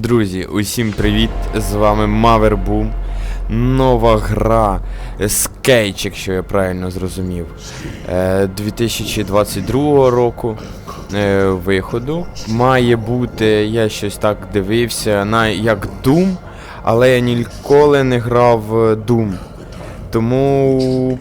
Друзі, усім привіт! З вами Мавербум. Нова гра Скейч, якщо я правильно зрозумів. Е, 2022 року е, виходу. Має бути, я щось так дивився, на як Doom, але я ніколи не грав Doom. Тому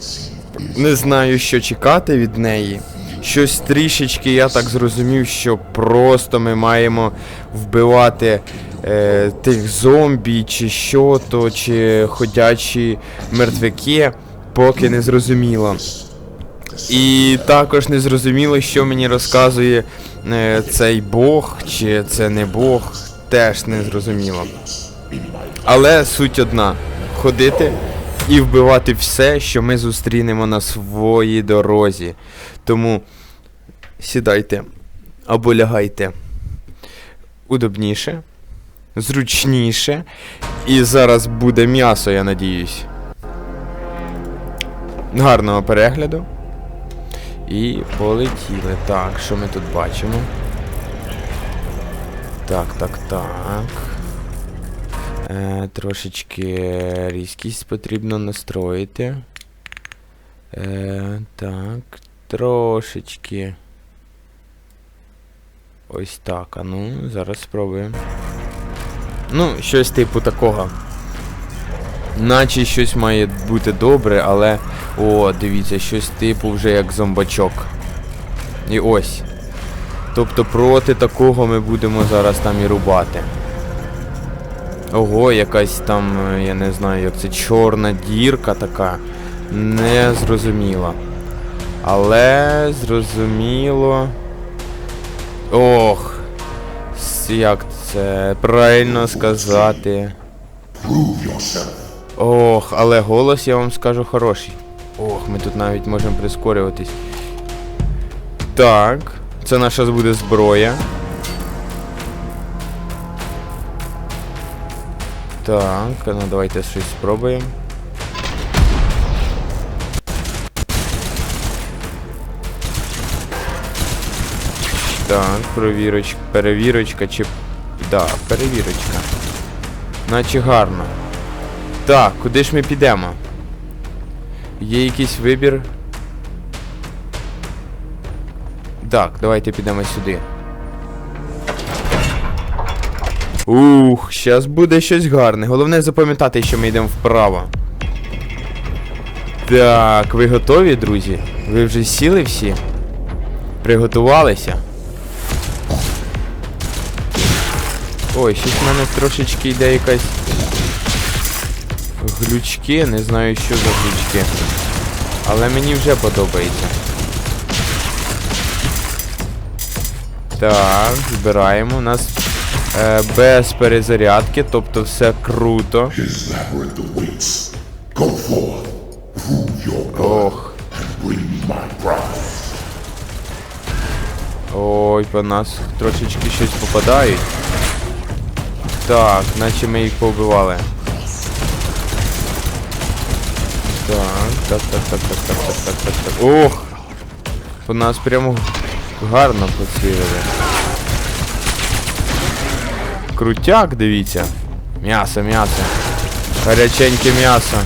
не знаю, що чекати від неї. Щось трішечки, я так зрозумів, що просто ми маємо вбивати е, тих зомбі, чи що то, чи ходячі мертвяки, поки не зрозуміло. І також не зрозуміло, що мені розказує е, цей Бог, чи це не Бог, теж не зрозуміло. Але суть одна: ходити і вбивати все, що ми зустрінемо на своїй дорозі. Тому сідайте або лягайте удобніше, зручніше. І зараз буде м'ясо, я надіюсь. Гарного перегляду. І полетіли. Так, що ми тут бачимо? Так, так, так. Е, трошечки різкість потрібно настроїти. Е, так, трошечки. Ось так, а ну, зараз спробуємо. Ну, щось типу такого. Наче щось має бути добре, але... О, дивіться, щось типу вже як зомбачок. І ось. Тобто проти такого ми будемо зараз там і рубати. Ого, якась там, я не знаю, як це чорна дірка така. Не зрозуміло. Але зрозуміло. Ох. Як це правильно сказати. Ох, але голос я вам скажу хороший. Ох, ми тут навіть можемо прискорюватись. Так, це наша буде зброя. Так, ну давайте щось спробуємо. Так, провірочка, перевірочка чи. Да, перевірочка. Наче гарно. Так, куди ж ми підемо? Є якийсь вибір. Так, давайте підемо сюди. Ух, щас буде щось гарне. Головне запам'ятати, що ми йдемо вправо. Так, ви готові, друзі? Ви вже сіли всі? Приготувалися? Ой, щось в мене трошечки йде якась. Глючки, не знаю, що за глючки. Але мені вже подобається. Так, збираємо. У нас е, без перезарядки, тобто все круто. Ох. Ой, по нас трошечки щось попадають. Так, наче ми їх побивали. Так, так, так, так, так, так, так, так, так, так. Ох! По нас прямо гарно поцілили. Крутяк, дивіться. М'ясо, м'ясо. Гаряченьке м'ясо.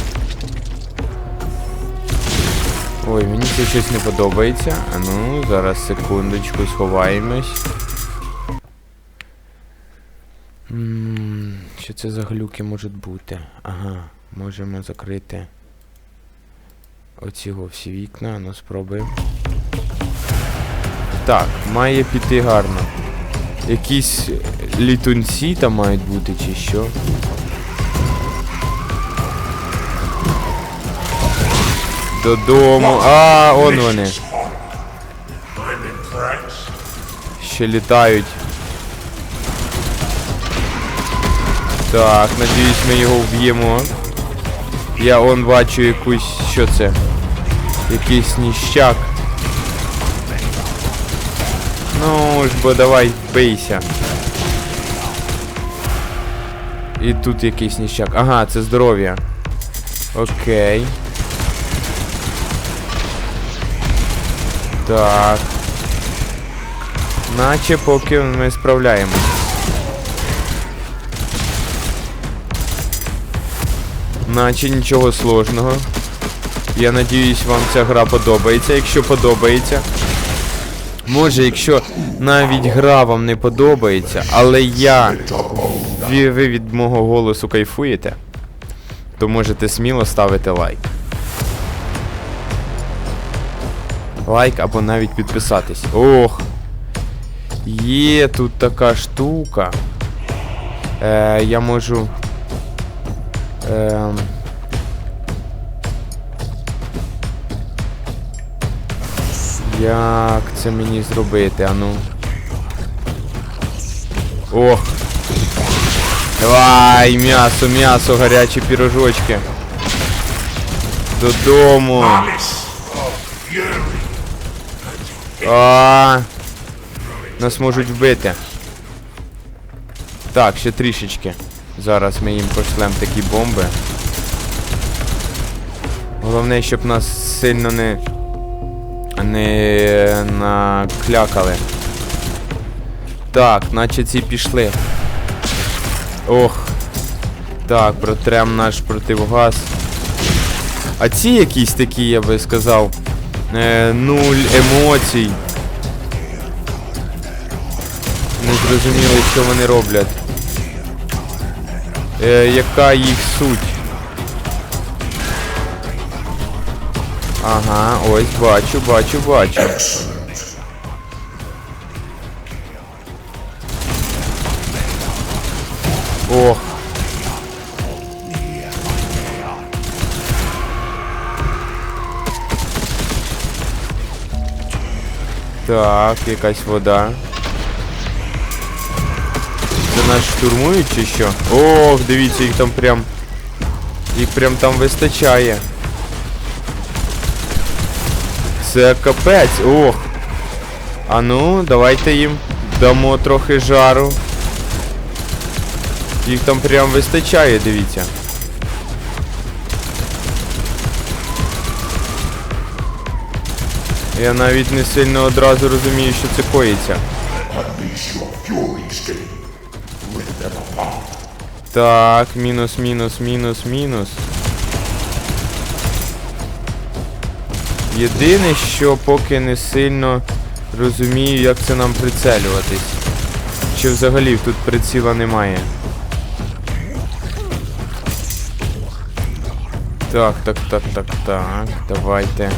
Ой, мені це щось не подобається. А ну, зараз секундочку сховаємось. М, Що це за глюки можуть бути? Ага, можемо закрити оці всі вікна, ну спробуємо. Так, має піти гарно. Якісь літунці там мають бути чи що. Додому. А, он вони. Ще літають. Так, надіюсь, ми його вб'ємо. Я он бачу якусь. Що це? Якийсь ніщак. Ну ж бо давай бийся. І тут якийсь ніщак. Ага, це здоров'я. Окей. Так. Наче поки ми справляємось. Наче нічого сложного. Я надіюсь, вам ця гра подобається. Якщо подобається. Може, якщо навіть гра вам не подобається, але я. Ви, ви від мого голосу кайфуєте, то можете сміло ставити лайк. Лайк або навіть підписатись. Ох! Є тут така штука. Е, я можу. Ем... Як це мені зробити, ану? Ох! Давай, м'ясо, м'ясо, гарячі пірожочки. Додому. А, нас можуть вбити. Так, ще трішечки. Зараз ми їм пошлем такі бомби. Головне, щоб нас сильно не. не наклякали. Так, наче ці пішли. Ох. Так, протрем наш противогаз. А ці якісь такі, я би сказав. Е, нуль емоцій. Не зрозуміло, що вони роблять. Е, яка їх суть? Ага, ось бачу, бачу, бачу. Ох. Так, якась вода. Нас штурмують чи? Ох, дивіться, їх там прям. Їх прям там вистачає. Це капець, ох. А ну, давайте їм дамо трохи жару. Їх там прям вистачає, дивіться. Я навіть не сильно одразу розумію, що це коїться. Так, мінус, мінус, мінус, мінус. Єдине, що поки не сильно розумію, як це нам прицелюватись. Чи взагалі тут приціла немає. Так, так, так, так, так. Давайте.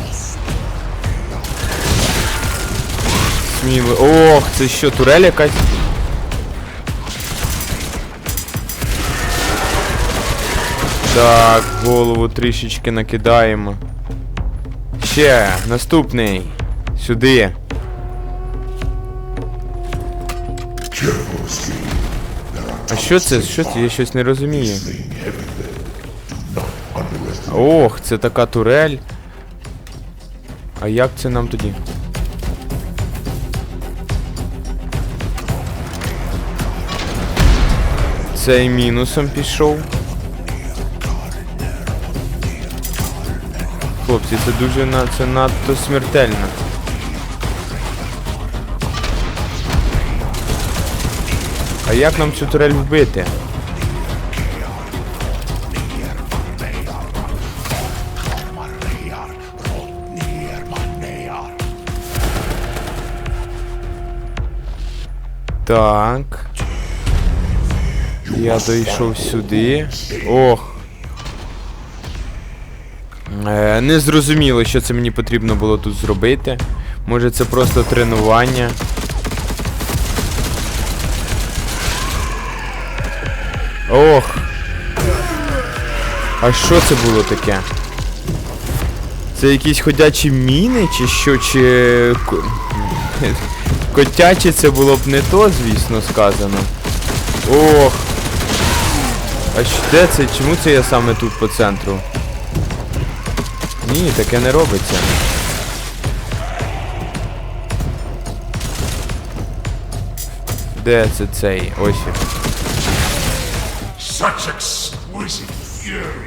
Сміло. Ох, це що, турель якась? Так, голову трішечки накидаємо. Ще, наступний. Сюди. А що це? Що це? Я щось не розумію. Ох, це така турель. А як це нам тоді? Цей мінусом пішов. Хлопці, це дуже на це надто смертельно. А як нам цю турель вбити? Так. Я дійшов сюди. Ох. Е, не зрозуміло, що це мені потрібно було тут зробити. Може це просто тренування. Ох. А що це було таке? Це якісь ходячі міни, чи що, чи. ко- Котяче це було б не то, звісно, сказано. Ох. А що де це? Чому це я саме тут по центру? Ні, таке не робиться. Де це цей? Ось. Such exquisite game.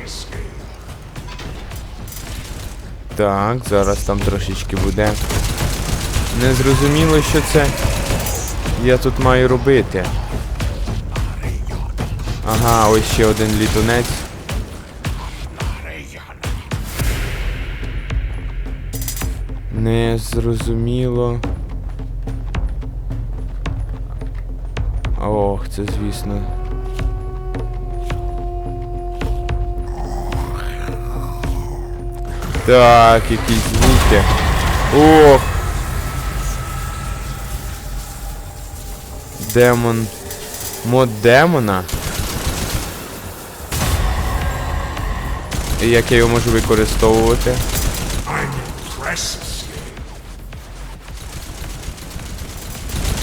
Так, зараз там трошечки буде. Не зрозуміло, що це я тут маю робити. Ага, ось ще один літунець. Не зрозуміло. Ох, це звісно. Так, якісь звуки. Ох! Демон. Мод демона. Як я його можу використовувати? I'm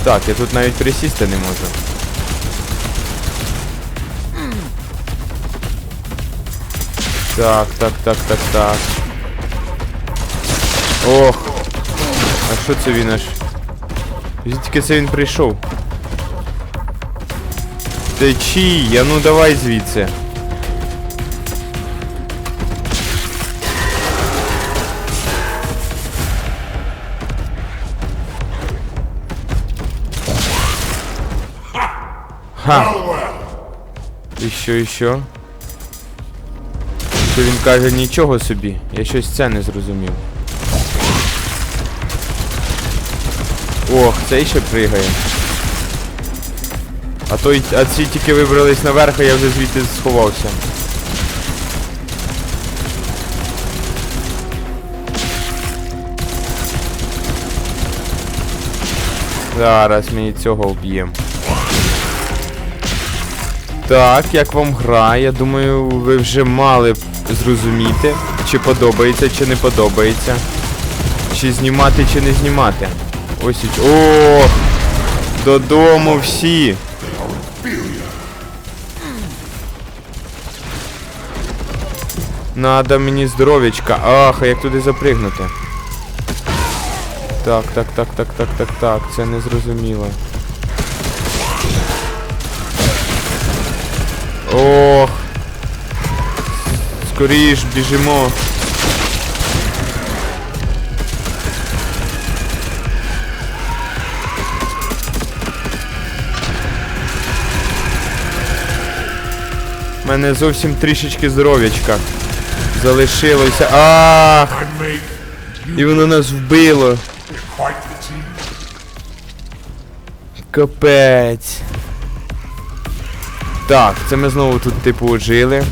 Так, я тут навіть присісти не можу. Так, так, так, так, так. Ох. А що це він аж? Звідки це він прийшов? Ти чий? А ну давай звідси. Ха! Well. І що, він каже нічого собі? Я щось це не зрозумів. Ох, цей ще пригає. А той, а ці тільки вибрались наверх, а я вже звідти сховався. Зараз мені цього вб'єм. Так, як вам гра, я думаю, ви вже мали б зрозуміти, чи подобається, чи не подобається. Чи знімати, чи не знімати. Ось і. О! Додому всі! Надо мені здоров'ячка. Ах, а як туди запригнути? Так, так, так, так, так, так, так. Це не зрозуміло. Скоріш, біжимо. У мене зовсім трішечки здоров'ячка. Залишилося. Ах! І воно нас вбило. Капець. Так, це ми знову тут типу жили.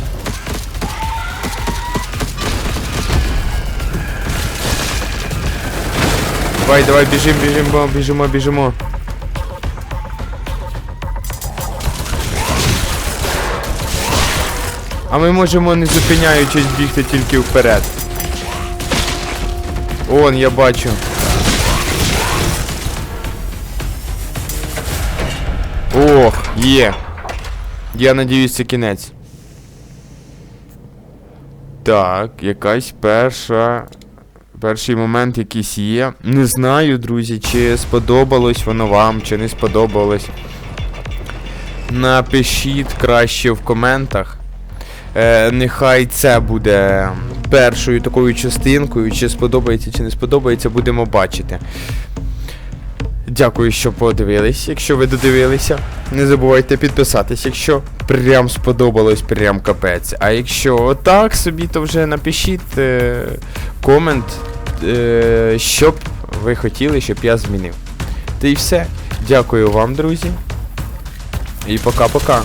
Давай, давай, біжимо, біжимо, біжимо, біжимо. А ми можемо не зупиняючись бігти тільки вперед. Он, я бачу. Ох, є. Я надіюсь, це кінець. Так, якась перша. Перший момент якийсь є. Не знаю, друзі, чи сподобалось воно вам, чи не сподобалось. Напишіть краще в коментах. Е, нехай це буде першою такою частинкою. Чи сподобається, чи не сподобається, будемо бачити. Дякую, що подивились. Якщо ви додивилися, не забувайте підписатись, якщо прям сподобалось, прям капець. А якщо так собі, то вже напишіть е, комент, е, що б ви хотіли, щоб я змінив. Та і все. Дякую вам, друзі. І пока-пока.